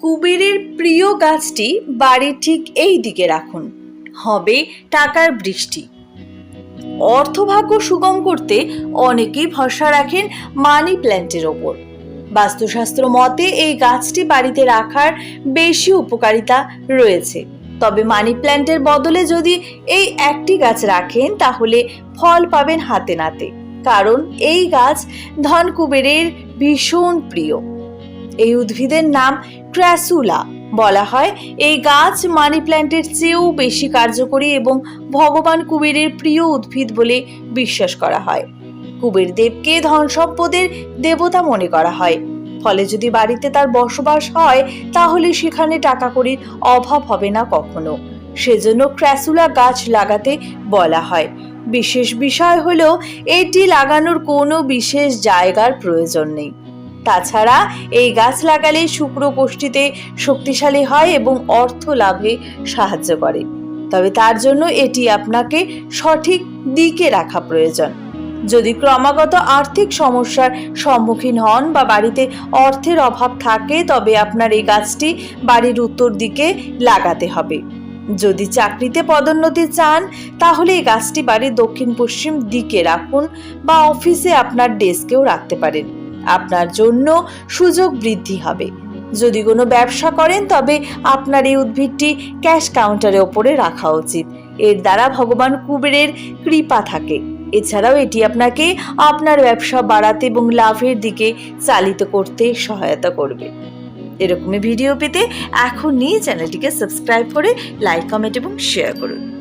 কুবেরের প্রিয় গাছটি বাড়ির ঠিক এই দিকে রাখুন। হবে টাকার বৃষ্টি। অর্থভাগ্য সুগম করতে অনেকেই ভরসা রাখেন মানি প্ল্যান্টের ওপর। বাস্তুশাস্ত্র মতে এই গাছটি বাড়িতে রাখার বেশি উপকারিতা রয়েছে। তবে মানি প্ল্যান্টের বদলে যদি এই একটি গাছ রাখেন, তাহলে ফল পাবেন হাতে নাতে। কারণ এই গাছ ধন কুবেরের ভীষণ প্রিয়। এই উদ্ভিদের নাম ক্র্যাসুলা বলা হয়। এই গাছ মানি প্ল্যান্টের চেয়েও বেশি কার্যকরী এবং ভগবান কুবেরের প্রিয় উদ্ভিদ বলে বিশ্বাস করা হয়। কুবের দেবকে ধন সম্পদের দেবতা মনে করা হয়। ফলে যদি বাড়িতে তার বসবাস হয়, তাহলে সেখানে টাকা কড়ির অভাব হবে না কখনো। সেজন্য ক্র্যাসুলা গাছ লাগাতে বলা হয়। বিশেষ বিষয় হলো, এটি লাগানোর কোনো বিশেষ জায়গার প্রয়োজন নেই। তাছাড়া এই গাছ লাগালে শুক্র কোষ্ঠীতে শক্তিশালী হয় এবং অর্থ লাভে সাহায্য করে। তবে তার জন্য এটি আপনাকে সঠিক দিকে রাখা প্রয়োজন। যদি ক্রমাগত আর্থিক সমস্যার সম্মুখীন হন বা বাড়িতে অর্থের অভাব থাকে, তবে আপনার এই গাছটি বাড়ির উত্তর দিকে লাগাতে হবে। যদি চাকরিতে পদোন্নতি চান, তাহলে এই গাছটি বাড়ির দক্ষিণ পশ্চিম দিকে রাখুন বা অফিসে আপনার ডেস্কেও রাখতে পারেন। আপনার জন্য সুযোগ বৃদ্ধি হবে। যদি কোনো ব্যবসা করেন, তবে আপনার এই উদ্ভিদটি ক্যাশ কাউন্টারের ওপরে রাখা উচিত। এর দ্বারা ভগবান কুবেরের কৃপা থাকে। এছাড়াও এটি আপনাকে আপনার ব্যবসা বাড়াতে এবং লাভের দিকে চালিত করতে সহায়তা করবে। এরকমই ভিডিও পেতে এখনই চ্যানেলটিকে সাবস্ক্রাইব করে, লাইক, কমেন্ট এবং শেয়ার করুন।